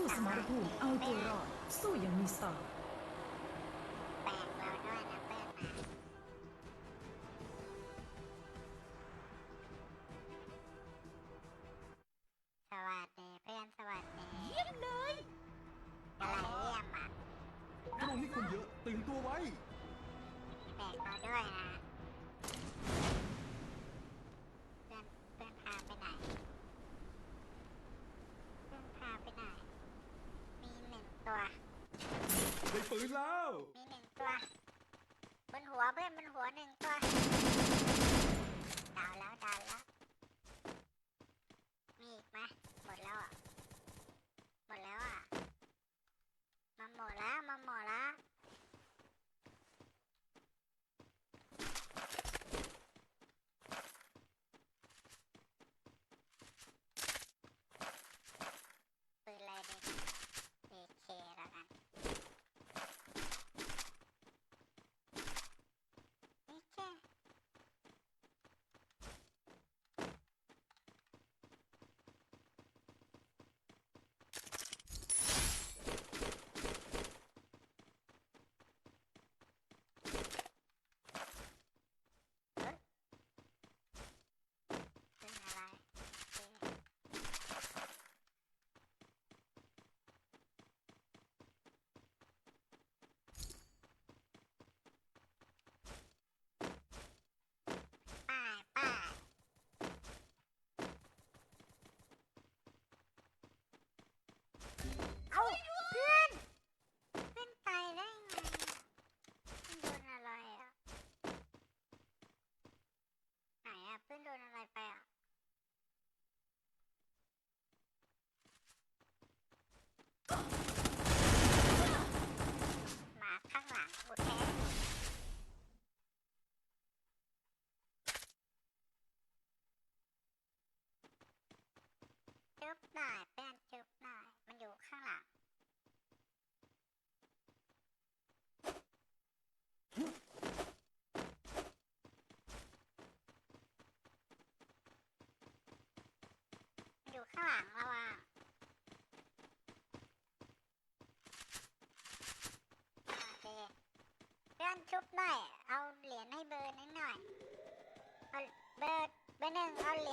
สู้สมรภูมิเอาตัวรอดสู้อย่างมีสไตล์แปลกเราด้วยนะเปิดมาสวัสดีเพื่อนสวัสดีเยี่ยมเลยอะไรเยี่ยมอะตรงนี้คนเยอะตื่นตัวไว้แปลกเราด้วยนะเพื่อนเพื่อนพาไปไหนเพื่อนพาไปไหน มีหนึ่งตัว ได้ปืนแล้ว มีหนึ่งตัวบนหัว เพื่อนบนหัวหนึ่งตัว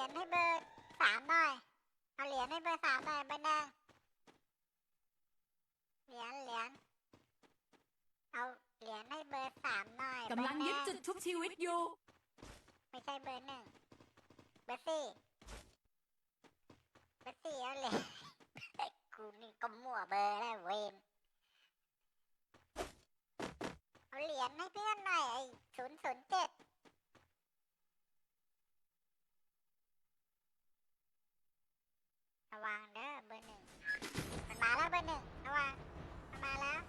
ยญให้เบอร์สามหน่อย เอาเหรียญให้เบอร์สามหน่อยเบอร์หนึ่งเหรียญเหรียญเอาเหรียญให้เบอร์สามหน่อยกำลังเบอร์หยึดนึ่จุดชุบชีวิตอยู่ ไม่ใช่เบอร์หนึ่งเบอร์สี่เบอร์สี่เอาเหรียญกูนี่ก็มั่วเบอร์แล้วเวนเอาเหรียญให้เพื่อนหน่อยไอ้ศูนย์ศูนย์เจ็ด ระวังเด้อเบอร์หนึ่งมันมาแล้วเบอร์หนึ่งระวังมันมาแล้ว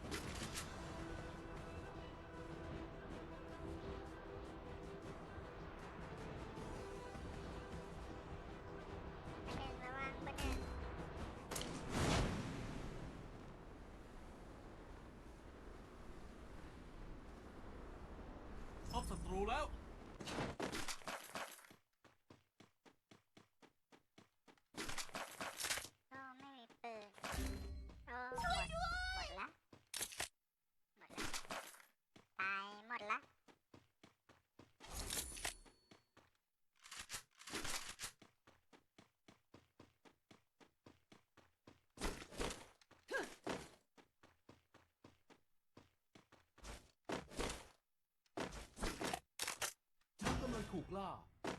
กล่า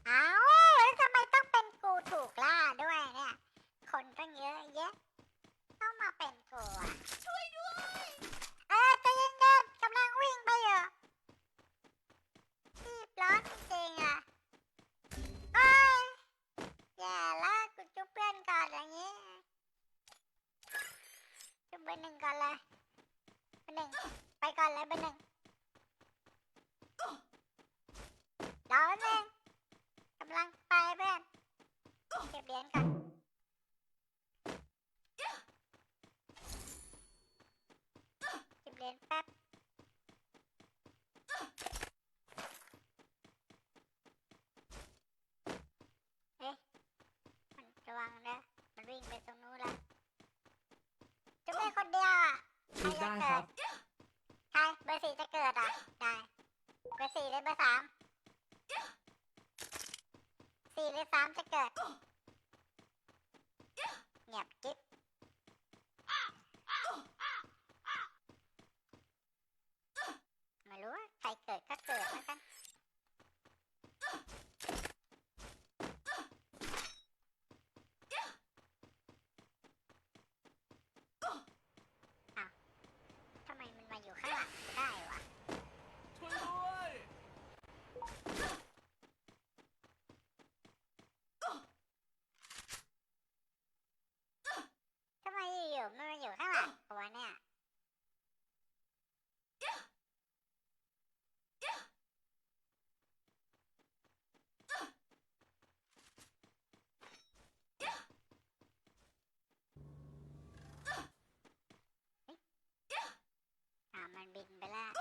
เอ้าแล้วทำไมต้องเป็นกูถูกล่าด้วยเนี่ย คนตั้งเยอะแยะต้องมาเป็นกูอะ นึงกำลังไปเพื่อนเก็บเหรียญก่อนเก็บเหรียญแป๊บเฮ้ยมันระวังนะมันวิ่งไปตรงนู้นละจะไม่คนเดียวอะใครจะเกิดใครเบอร์สี่จะเกิดอะได้เบอร์สี่เลยเบอร์สามามจะเกิด บินไปแล้ว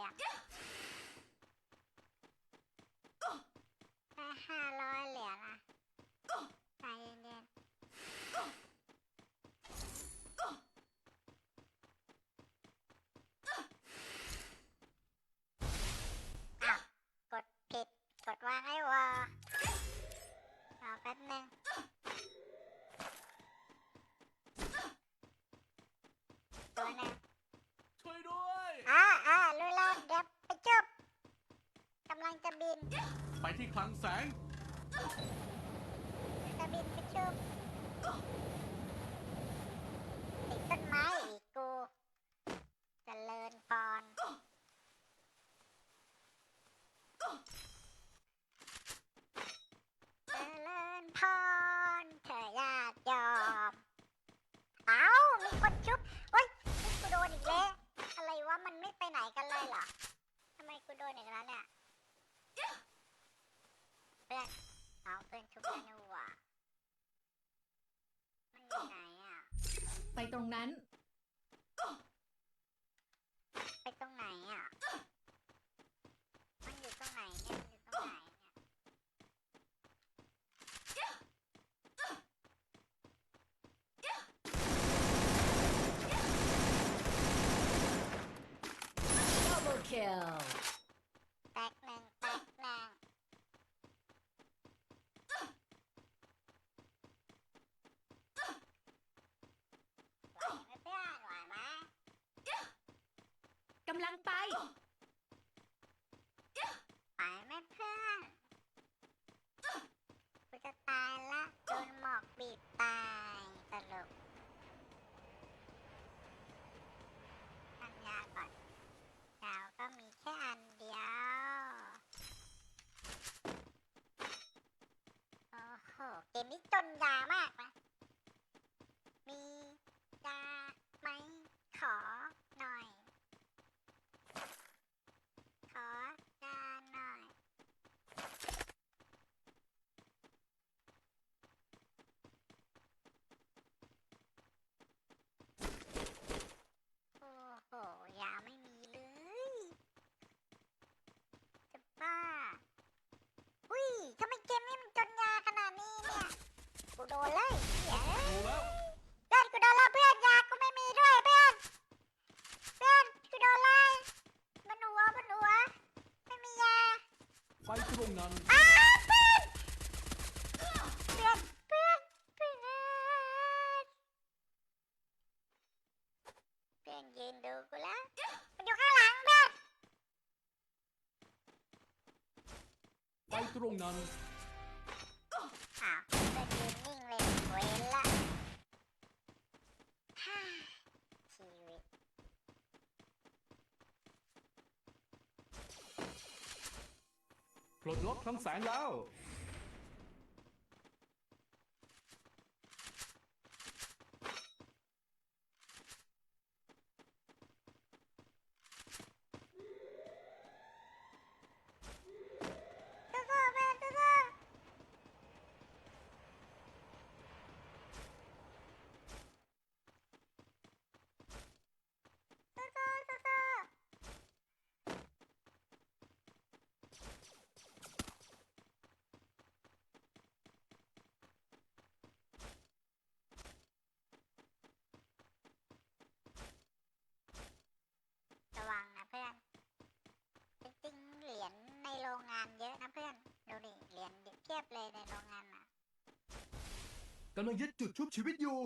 เลยอะห้าร้อยเหรียญอะ ไปที่คลังแสง จะบินไปชุบติดต้นไม้อีกกูจเจริญพรเจริญพรเธอยากยอม เอ้า มีคนชุบเฮ้ยนี่กูโดนอีกแล้ว อะไรวะ มันไม่ไปไหนกันเลยเหรอ ไปตรงนั้น โดนเลยเพื่อนกูโดนแล้วเพื่อนยากูไม่มีด้วยเพื่อน เพื่อนกูโดนไล่มันหัวมันหัวไม่มียาไฟตรงนั้นเพื่อนเพื่อนเพื่อนเพื่อนเพื่อนยืนดูกูละมันอยู่ข้างหลังเพื่อนไปตรงนั้น ลดล็อกคลังแสงแล้ว งงานเยอะนะเพื่อน ดูดิเหรียญเพียบเลยในโรงงานอะ กำลังยึดจุดชุบชีวิตอยู่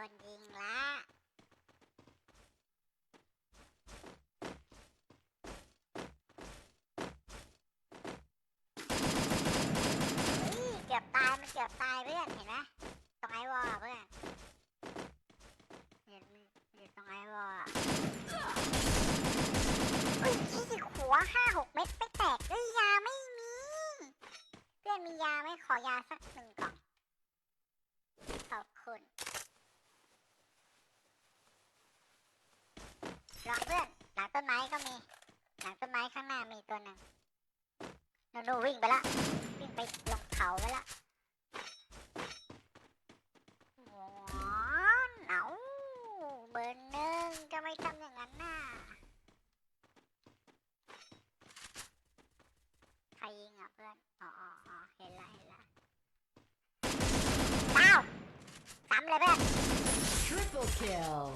คนยิงละเกือบตายมันเกือบตายเพื่อนเห็นไหม Triple kill.